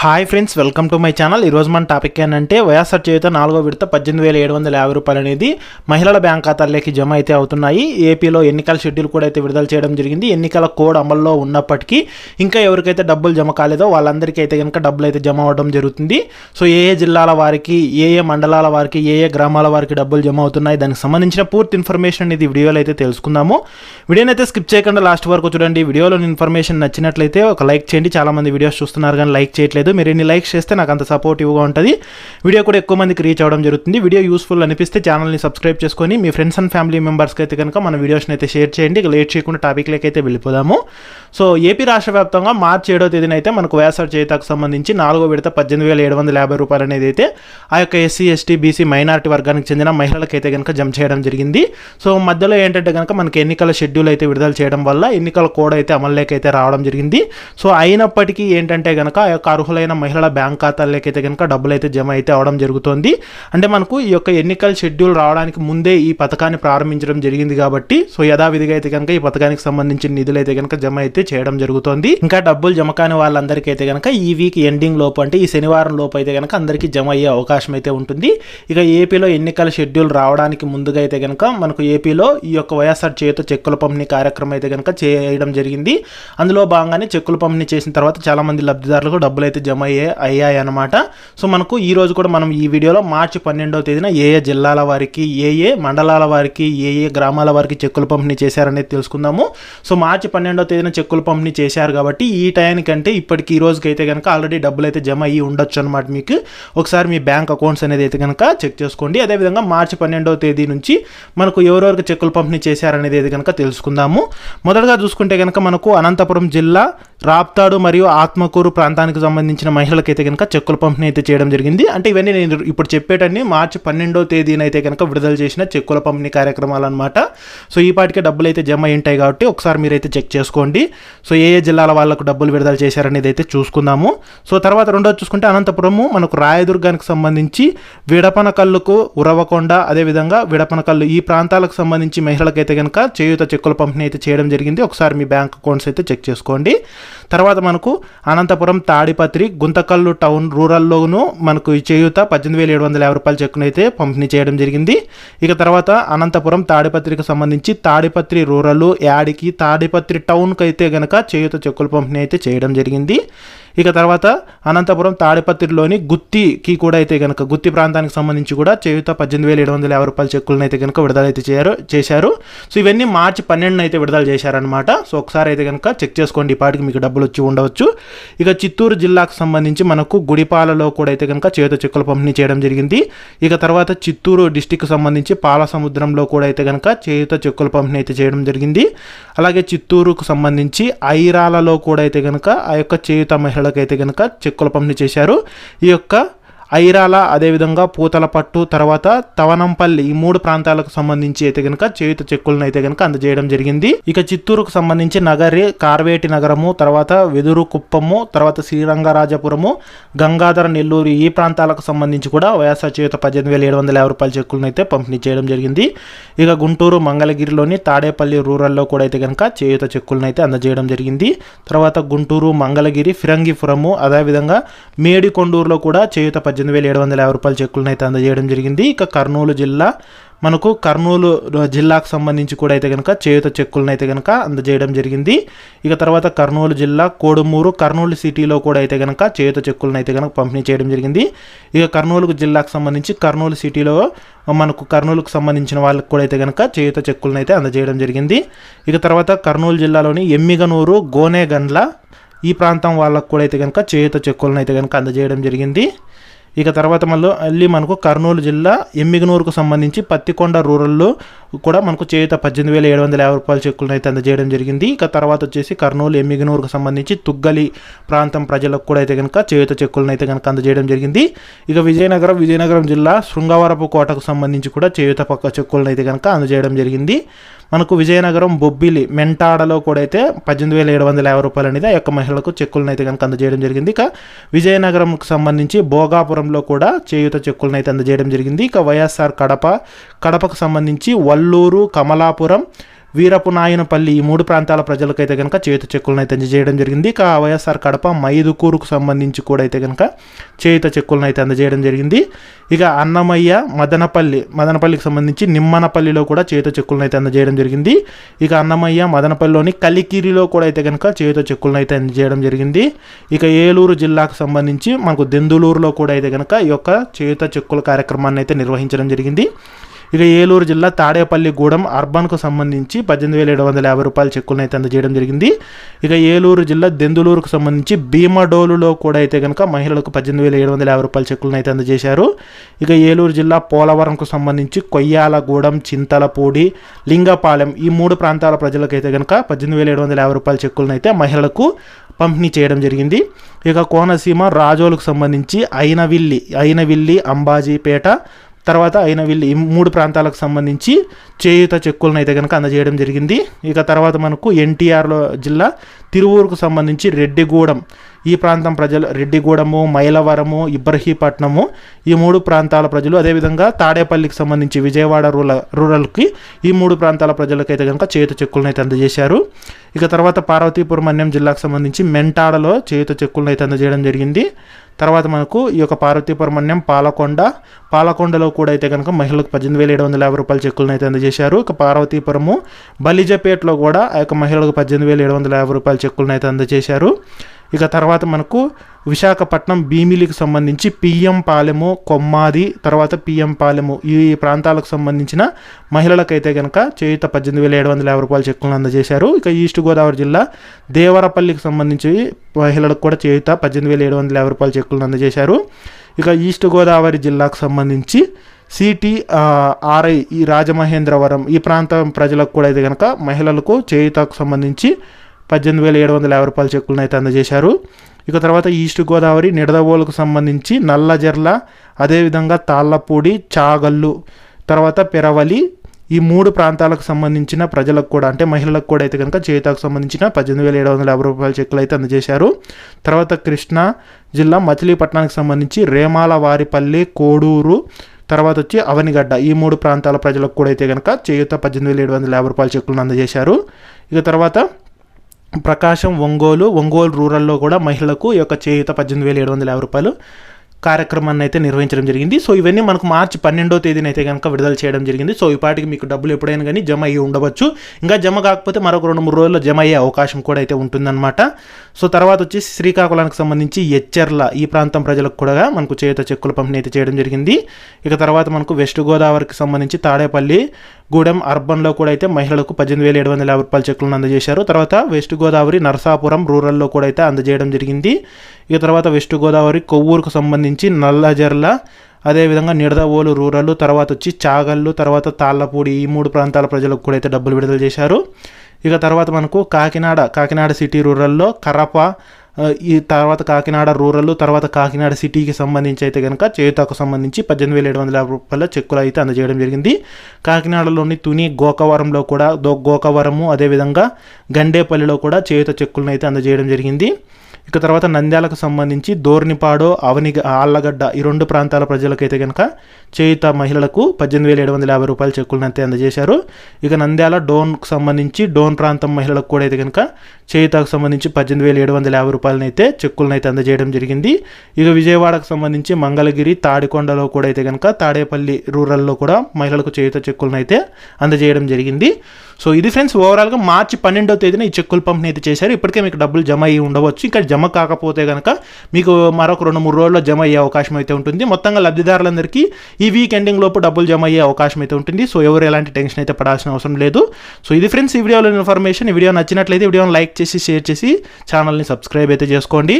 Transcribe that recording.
Hi friends welcome to my channel ఈరోజు మన topic ఏంటంటే వైఎస్ఆర్ చేత నాలుగో విడత పద్దెనిమిది వేల ఏడు వందల యాభై రూపాయలు అనేది మహిళల బ్యాంక్ ఖాతాల్లోకి జమ అయితే అవుతున్నాయి. ఏపీలో ఎన్నికల షెడ్యూల్ కూడా అయితే విడుదల చేయడం జరిగింది. ఎన్నికల కోడ్ అమల్లో ఉన్నప్పటికీ ఇంకా ఎవరికైతే డబ్బులు జమ కాలేదో వాళ్ళందరికీ అయితే కనుక డబ్బులు అయితే జమ అవ్వడం జరుగుతుంది. సో ఏ ఏ జిల్లాల వారికి ఏ ఏ మండలాల వారికి ఏ ఏ గ్రామాల వారికి డబ్బులు జమ అవుతున్నాయి దానికి సంబంధించిన పూర్తి ఇన్ఫర్మేషన్ అనేది వీడియోలో అయితే తెలుసుకుందాము. వీడియోని అయితే స్కిప్ చేయకుండా లాస్ట్ వరకు చూడండి. వీడియోలోని ఇన్ఫర్మేషన్ నచ్చినట్లయితే ఒక లైక్ చేయండి. చాలా మంది వీడియోస్ చూస్తున్నారు కానీ లైక్ చేయట్లేదు. మీరు ఎన్ని లైక్స్ చేస్తే నాకు అంత సపోర్టివ్గా ఉంటుంది. వీడియో కూడా ఎక్కువ మందికి రీచ్ అవ్వడం జరుగుతుంది. వీడియో యూస్ఫుల్ అనిపిస్తే ఛానల్ని సబ్స్క్రైబ్ చేసుకొని మీ ఫ్రెండ్స్ అండ్ ఫ్యామిలీ మెంబర్స్కి అయితే కనుక మన వీడియోస్ని అయితే షేర్ చేయండి. ఇక లేట్ చేయకుండా టాపిక్లోకి అయితే వెళ్ళిపోదాము. సో ఏపీ రాష్ట్ర వ్యాప్తంగా మార్చి ఏడో తేదీన అయితే మనకు వైఎస్ఆర్ చేతకు సంబంధించి నాలుగో విడత పద్దెనిమిది వేల ఏడు వందల యాభై రూపాయలు అనేది అయితే ఆ యొక్క ఎస్సీ ఎస్టీ బీసీ మైనారిటీ వర్గానికి చెందిన మహిళలకు అయితే కనుక జమ చేయడం జరిగింది. సో మధ్యలో ఏంటంటే కనుక మనకి ఎన్నికల షెడ్యూల్ అయితే విడుదల చేయడం వల్ల ఎన్నికల కోడ్ అయితే అమల్లోకి అయితే రావడం జరిగింది. సో అయినప్పటికీ ఏంటంటే కనుక ఆ యొక్క అర్హులైన మహిళల బ్యాంక్ ఖాతాలకైతే కనుక డబ్బులు అయితే జమ అయితే అవడం జరుగుతోంది. అంటే మనకు ఈ యొక్క ఎన్నికల షెడ్యూల్ రావడానికి ముందే ఈ పథకాన్ని ప్రారంభించడం జరిగింది కాబట్టి సో యథావిధిగా అయితే కనుక ఈ పథకానికి సంబంధించిన నిధులు అయితే కనుక జమ అయితే చేయడం జరుగుతోంది. ఇంకా డబ్బులు జమ కాని వాళ్ళందరికీ అయితే కనుక ఈ వీక్ ఎండింగ్ లోపు అంటే ఈ శనివారం లోపు అయితే కనుక అందరికీ జమ అయ్యే అవకాశం అయితే ఉంటుంది. ఇక ఏపీలో ఎన్నికల షెడ్యూల్ రావడానికి ముందుగా అయితే కనుక మనకు ఏపీలో ఈ యొక్క వైఎస్ఆర్ చేత చెక్కుల పంపిణీ కార్యక్రమం అయితే కనుక చేయడం జరిగింది. అందులో భాగంగానే చెక్కుల పంపిణీ చేసిన తర్వాత చాలా మంది లబ్ధిదారులకు డబ్బులు అయితే జమ అయ్యే అయ్యాయి అనమాట సో మనకు ఈ రోజు కూడా మనం ఈ వీడియోలో మార్చి పన్నెండవ తేదీన ఏ ఏ జిల్లాల వారికి ఏ ఏ మండలాల వారికి ఏ ఏ గ్రామాల వారికి చెక్కుల పంపిణీ చేశారనేది తెలుసుకుందాము. సో మార్చి పన్నెండవ తేదీన చెక్కుల పంపిణీ చేశారు కాబట్టి ఈ టైంకంటే ఇప్పటికి ఈ రోజుకి అయితే కనుక ఆల్రెడీ డబ్బులు అయితే జమ అయ్యి ఉండొచ్చు అనమాట మీకు. ఒకసారి మీ బ్యాంక్ అకౌంట్స్ అనేది అయితే కనుక చెక్ చేసుకోండి. అదేవిధంగా మార్చి పన్నెండవ తేదీ నుంచి మనకు ఎవరెవరికి చెక్కులు పంపిణీ చేశారనేది అయితే కనుక తెలుసుకుందాము. మొదటగా చూసుకుంటే కనుక మనకు అనంతపురం జిల్లా రాప్తాడు మరియు ఆత్మకూరు ప్రాంతానికి సంబంధించిన మహిళలకైతే కనుక చెక్కుల పంపిణీ అయితే చేయడం జరిగింది. అంటే ఇవన్నీ నేను ఇప్పుడు చెప్పేటన్ని మార్చి పన్నెండో తేదీన అయితే కనుక విడుదల చేసిన చెక్కుల పంపిణీ కార్యక్రమాలు అనమాట సో ఈ పాటికే డబ్బులు అయితే జమ అయి ఉంటాయి కాబట్టి ఒకసారి మీరైతే చెక్ చేసుకోండి. సో ఏ ఏ జిల్లాల వాళ్ళకు డబ్బులు విడుదల చేశారనేది అయితే చూసుకుందాము. సో తర్వాత రెండోది చూసుకుంటే అనంతపురము మనకు రాయదుర్గానికి సంబంధించి విడపనకల్లుకు ఉరవకొండ అదేవిధంగా విడపనకల్లు ఈ ప్రాంతాలకు సంబంధించి మహిళలకైతే కనుక చేయూత చెక్కుల పంపిణీ అయితే చేయడం జరిగింది. ఒకసారి మీ బ్యాంక్ అకౌంట్స్ అయితే చెక్ చేసుకోండి. తర్వాత మనకు అనంతపురం తాడిపత్రి గుంతకల్లు టౌన్ రూరల్లోనూ మనకు ఈ చేయూత పద్దెనిమిది వేల ఏడు వందల యాభై రూపాయల చెక్కును అయితే పంపిణీ చేయడం జరిగింది. ఇక తర్వాత అనంతపురం తాడిపత్రికి సంబంధించి తాడిపత్రి రూరల్ యాడికి తాడిపత్రి టౌన్కి అయితే కనుక చేయూత చెక్కుల పంపిణీ అయితే చేయడం జరిగింది. ఇక తర్వాత అనంతపురం తాడిపత్రిలోని గుత్తికి కూడా అయితే కనుక గుత్తి ప్రాంతానికి సంబంధించి కూడా చేయుత పద్దెనిమిది వేల ఏడు వందల యాభై రూపాయల చెక్కులను అయితే కనుక విడుదల అయితే చేయరు చేశారు. సో ఇవన్నీ మార్చి పన్నెండున అయితే విడుదల చేశారనమాట సో ఒకసారి అయితే కనుక చెక్ చేసుకోండి ఈ పాటికి మీకు డబ్బులు వచ్చి ఉండవచ్చు. ఇక చిత్తూరు జిల్లాకు సంబంధించి మనకు గుడిపాలలో కూడా అయితే కనుక చేయుత చెక్కులు పంపిణీ చేయడం జరిగింది. ఇక తర్వాత చిత్తూరు డిస్టిక్ సంబంధించి పాల సముద్రంలో కూడా అయితే కనుక చేయుత చెక్కుల పంపిణీ అయితే చేయడం జరిగింది. అలాగే చిత్తూరుకు సంబంధించి ఐరాలలో కూడా అయితే కనుక ఆ యొక్క చేయుత మహిళ అయితే కనుక చెక్కుల పంపిణీ చేశారు. ఈ యొక్క ఐరాల అదేవిధంగా పూతలపట్టు తర్వాత తవనంపల్లి ఈ మూడు ప్రాంతాలకు సంబంధించి అయితే కనుక చేయుత చెక్కులను అయితే కనుక అందజేయడం జరిగింది. ఇక చిత్తూరుకు సంబంధించి నగరి కార్వేటి నగరము తర్వాత వెదురు కుప్పము తర్వాత శ్రీరంగరాజపురము గంగాధర నెల్లూరు ఈ ప్రాంతాలకు సంబంధించి కూడా వైఎస్ఆర్ చేయుత పద్దెనిమిది వేల ఏడు వందల యాభై రూపాయల చెక్కులను అయితే పంపిణీ చేయడం జరిగింది. ఇక గుంటూరు మంగళగిరిలోని తాడేపల్లి రూరల్లో కూడా అయితే కనుక చేయుత చెక్కులను అయితే అందజేయడం జరిగింది. తర్వాత గుంటూరు మంగళగిరి ఫిరంగిపురము అదేవిధంగా మేడికొండూరులో కూడా చేయుత పద్దెనిమిది వేల ఏడు వందల యాభై రూపాయల చెక్కులను అయితే అందజేయడం జరిగింది. ఇక కర్నూలు జిల్లా మనకు కర్నూలు జిల్లాకు సంబంధించి కూడా అయితే కనుక చేయుత చెక్కులను అయితే కనుక అందజేయడం జరిగింది. ఇక తర్వాత కర్నూలు జిల్లా కోడుమూరు కర్నూలు సిటీలో కూడా అయితే కనుక చేయుత చెక్కులను అయితే కనుక పంపిణీ చేయడం జరిగింది. ఇక కర్నూలు జిల్లాకు సంబంధించి కర్నూలు సిటీలో మనకు కర్నూలుకు సంబంధించిన వాళ్ళకి కూడా అయితే కనుక చేయుత చెక్కులను అయితే అందజేయడం జరిగింది. ఇక తర్వాత కర్నూలు జిల్లాలోని ఎమ్మిగనూరు గోనేగండ్ల ఈ ప్రాంతం వాళ్ళకు కూడా అయితే కనుక చేయుత చెక్కులను అయితే కనుక అందజేయడం జరిగింది. ఇక తర్వాత మళ్ళీ మళ్ళీ మనకు కర్నూలు జిల్లా ఎమ్మిగనూరుకు సంబంధించి పత్తికొండ రూరల్లో కూడా మనకు చేయుత పద్దెనిమిది వేల ఏడు వందల యాభై రూపాయల చెక్కులను అయితే అందజేయడం జరిగింది. ఇక తర్వాత వచ్చేసి కర్నూలు ఎమ్మిగనూరుకు సంబంధించి తుగ్గలి ప్రాంతం ప్రజలకు కూడా అయితే కనుక చేయుత చెక్కులను అయితే కనుక అందజేయడం జరిగింది. ఇక విజయనగరం విజయనగరం జిల్లా శృంగవరపు కోటకు సంబంధించి కూడా చేయుత పక్క చెక్కులను అయితే కనుక అందజేయడం జరిగింది. మనకు విజయనగరం బొబ్బిలి మెంటాడలో కూడా అయితే పద్దెనిమిది వేల ఏడు వందల యాభై రూపాయలు అనేది ఆ యొక్క మహిళలకు చెక్కులను అయితే కనుక అందజేయడం జరిగింది. ఇక విజయనగరంకు సంబంధించి భోగాపురంలో కూడా చేయుత చెక్కులను అయితే అందజేయడం జరిగింది. ఇక వైఎస్ఆర్ కడప కడపకు సంబంధించి అల్లూరు కమలాపురం వీరపునాయనపల్లి ఈ మూడు ప్రాంతాల ప్రజలకైతే కనుక చేతి చెక్కులను అయితే అందజేయడం జరిగింది. ఇక వైఎస్ఆర్ కడప మైదుకూరుకు సంబంధించి కూడా అయితే కనుక చేత చెక్కులను అయితే అందజేయడం జరిగింది. ఇక అన్నమయ్య మదనపల్లి మదనపల్లికి సంబంధించి నిమ్మనపల్లిలో కూడా చేత చెక్కులను అయితే అందజేయడం జరిగింది. ఇక అన్నమయ్య మదనపల్లిలోని కలికిరిలో కూడా అయితే కనుక చేత చెక్కులను అయితే అందజేయడం జరిగింది. ఇక ఏలూరు జిల్లాకు సంబంధించి మనకు దెందులూరులో కూడా అయితే కనుక ఈ యొక్క చేత చెక్కుల కార్యక్రమాన్ని అయితే నిర్వహించడం జరిగింది. ఇక ఏలూరు జిల్లా తాడేపల్లిగూడెం అర్బన్కు సంబంధించి పద్దెనిమిది వేల ఏడు వందల యాభై రూపాయల చెక్కులను అయితే అందజేయడం జరిగింది. ఇక ఏలూరు జిల్లా దెందులూరుకు సంబంధించి భీమడోలులో కూడా అయితే కనుక మహిళలకు పద్దెనిమిది వేల ఏడు వందల యాభై రూపాయల చెక్కులను అయితే అందజేశారు. ఇక ఏలూరు జిల్లా పోలవరంకు సంబంధించి కొయ్యాలగూడెం చింతలపూడి లింగపాలెం ఈ మూడు ప్రాంతాల ప్రజలకైతే కనుక పద్దెనిమిది వేల ఏడు వందల యాభై రూపాయల చెక్కులను అయితే మహిళలకు పంపిణీ చేయడం జరిగింది. ఇక కోనసీమ రాజోలకు సంబంధించి అయినవిల్లి అయినవిల్లి అంబాజీపేట తర్వాత అయినవిల్లి ఈ మూడు ప్రాంతాలకు సంబంధించి చేయుత చెక్కులను అయితే కనుక అందజేయడం జరిగింది. ఇక తర్వాత మనకు ఎన్టీఆర్లో జిల్లా తిరువూరుకు సంబంధించి రెడ్డిగూడెం. ఈ ప్రాంతం ప్రజలు రెడ్డిగూడెము మైలవరము ఇబ్రహీపట్నము ఈ మూడు ప్రాంతాల ప్రజలు అదేవిధంగా తాడేపల్లికి సంబంధించి విజయవాడ రూరల్ రూరల్కి ఈ మూడు ప్రాంతాల ప్రజలకైతే కనుక చేయుత చెక్కులను అయితే అందజేశారు. ఇక తర్వాత పార్వతీపురం అన్యం జిల్లాకు సంబంధించి మెంటాడలో చేయుత చెక్కులను అయితే అందజేయడం జరిగింది. తర్వాత మనకు ఈ యొక్క పార్వతీపురమణ్యం పాలకొండ పాలకొండలో కూడా అయితే కనుక మహిళలకు పద్దెనిమిది వేల ఏడు వందల యాభై రూపాయల చెక్కులను అయితే అందజేశారు. ఇక పార్వతీపురము బలిజపేటలో కూడా ఆ యొక్క మహిళలకు పద్దెనిమిది వేల ఏడు వందల యాభై రూపాయల చెక్కులను అయితే అందజేశారు. ఇక తర్వాత మనకు విశాఖపట్నం భీమిలికి సంబంధించి పిఎం పాలెము కొమ్మాది తర్వాత పిఎం పాలెము. ఈ ప్రాంతాలకు సంబంధించిన మహిళలకైతే కనుక చేయుత పద్దెనిమిది వేల ఏడు వందల యాభై రూపాయల చెక్కులను అందజేశారు. ఇక ఈస్ట్ గోదావరి జిల్లా దేవరపల్లికి సంబంధించి మహిళలకు కూడా చేయుత పద్దెనిమిది వేల ఏడు వందల యాభై రూపాయల చెక్కులను అందజేశారు. ఇక ఈస్ట్ గోదావరి జిల్లాకు సంబంధించి సిటీ ఆర్ఐ ఈ రాజమహేంద్రవరం ఈ ప్రాంతం ప్రజలకు కూడా అయితే కనుక మహిళలకు చేయుతకు సంబంధించి పద్దెనిమిది వేల ఏడు వందల యాభై రూపాయల చెక్కులను అయితే అందజేశారు. ఇక తర్వాత ఈస్ట్ గోదావరి నిడదవోలకు సంబంధించి నల్లజర్ల అదేవిధంగా తాళ్ళపూడి చాగల్లు తర్వాత పెరవలి ఈ మూడు ప్రాంతాలకు సంబంధించిన ప్రజలకు కూడా అంటే మహిళలకు కూడా అయితే కనుక చేతాకు సంబంధించిన పద్దెనిమిది వేల ఏడు వందల యాభై రూపాయల చెక్కులు అయితే అందజేశారు. తర్వాత కృష్ణా జిల్లా మచిలీపట్నానికి సంబంధించి రేమాల వారిపల్లి కోడూరు తర్వాత వచ్చి అవనిగడ్డ ఈ మూడు ప్రాంతాల ప్రజలకు కూడా అయితే కనుక చేయుత పద్దెనిమిది వేల ఏడు వందల యాభై రూపాయల చెక్కులను అందజేశారు. ఇక తర్వాత ప్రకాశం ఒంగోలు ఒంగోలు రూరల్లో కూడా మహిళలకు ఈ యొక్క చేయుత పద్దెనిమిది వేల ఏడు వందల యాభై రూపాయలు. కార్యక్రమాన్ని అయితే నిర్వహించడం జరిగింది. సో ఇవన్నీ మనకు మార్చి పన్నెండో తేదీన అయితే కనుక విడుదల చేయడం జరిగింది. సో ఈ పాటికి మీకు డబ్బులు ఎప్పుడైనా కానీ జమ అయ్యి ఉండవచ్చు. ఇంకా జమ కాకపోతే మరొక రెండు మూడు రోజుల్లో జమ అయ్యే అవకాశం కూడా అయితే ఉంటుందన్నమాట. సో తర్వాత వచ్చేసి శ్రీకాకుళానికి సంబంధించి ఎచ్చర్ల ఈ ప్రాంతం ప్రజలకు కూడా మనకు చేత చెక్కుల పంపిణీ అయితే చేయడం జరిగింది. ఇక తర్వాత మనకు వెస్ట్ గోదావరికి సంబంధించి తాడేపల్లి గూడెం అర్బన్లో కూడా అయితే మహిళలకు పద్దెనిమిది వేల ఏడు వందల యాభై రూపాయల చెక్కులను అందజేశారు. తర్వాత వెస్ట్ గోదావరి నరసాపురం రూరల్లో కూడా అయితే అందజేయడం జరిగింది. ఇక తర్వాత వెస్ట్ గోదావరి కొవ్వూరుకు సంబంధించి నుంచి నల్లజర్ల అదేవిధంగా నిడదవోలు రూరల్ తర్వాత వచ్చి చాగళ్ళు తర్వాత తాళ్ళపూడి ఈ మూడు ప్రాంతాల ప్రజలకు కూడా అయితే డబ్బులు విడుదల చేశారు. ఇక తర్వాత మనకు కాకినాడ కాకినాడ సిటీ రూరల్లో కరప ఈ తర్వాత కాకినాడ రూరల్ తర్వాత కాకినాడ సిటీకి సంబంధించి అయితే కనుక చేయుతకు సంబంధించి పద్దెనిమిది వేల ఏడు వందల యాభై రూపాయల చెక్కులు అయితే అందజేయడం జరిగింది. కాకినాడలోని తుని గోకవరంలో కూడా గోకవరము అదేవిధంగా గండేపల్లిలో కూడా చేయుత చెక్కులను అయితే అందజేయడం జరిగింది. ఇక తర్వాత నంద్యాలకు సంబంధించి దోర్నిపాడో అవని ఆళ్ళగడ్డ ఈ రెండు ప్రాంతాల ప్రజలకైతే కనుక చేయుత మహిళలకు పద్దెనిమిది వేల ఏడు వందల యాభై రూపాయల చెక్కులను అయితే అందజేశారు. ఇక నంద్యాల డోన్కు సంబంధించి డోన్ ప్రాంతం మహిళలకు కూడా అయితే కనుక చేయుతకు సంబంధించి పద్దెనిమిది వేల ఏడు వందల యాభై రూపాయలను అయితే చెక్కులను అయితే అందజేయడం జరిగింది. ఇక విజయవాడకు సంబంధించి మంగళగిరి తాడికొండలో కూడా అయితే కనుక తాడేపల్లి రూరల్లో కూడా మహిళలకు చేయుత చెక్కులను అయితే అందజేయడం జరిగింది. సో ఇది ఫ్రెండ్స్ ఓవరాల్గా మార్చి పన్నెండవ తేదీన ఈ చెక్కుల పంపిణీ అయితే చేశారు. ఇప్పటికే మీకు డబ్బులు జమ అయ్యి ఉండవచ్చు. ఇంకా జమ కాకపోతే కనుక మీకు మరొక రెండు మూడు రోజుల్లో జమ అయ్యే అవకాశం అయితే ఉంటుంది. మొత్తంగా లబ్ధిదారులందరికీ ఈ వీక్ ఎండింగ్ లోపు డబ్బులు జమ అయ్యే అవకాశం అయితే ఉంటుంది. సో ఎవరు ఎలాంటి టెన్షన్ అయితే పడాల్సిన అవసరం లేదు. సో ఇది ఫ్రెండ్స్ ఈ వీడియోలో ఇన్ఫర్మేషన్ ఈ వీడియో నచ్చినట్లయితే వీడియోని లైక్ చేసి షేర్ చేసి ఛానల్ని సబ్స్క్రైబ్ అయితే చేసుకోండి.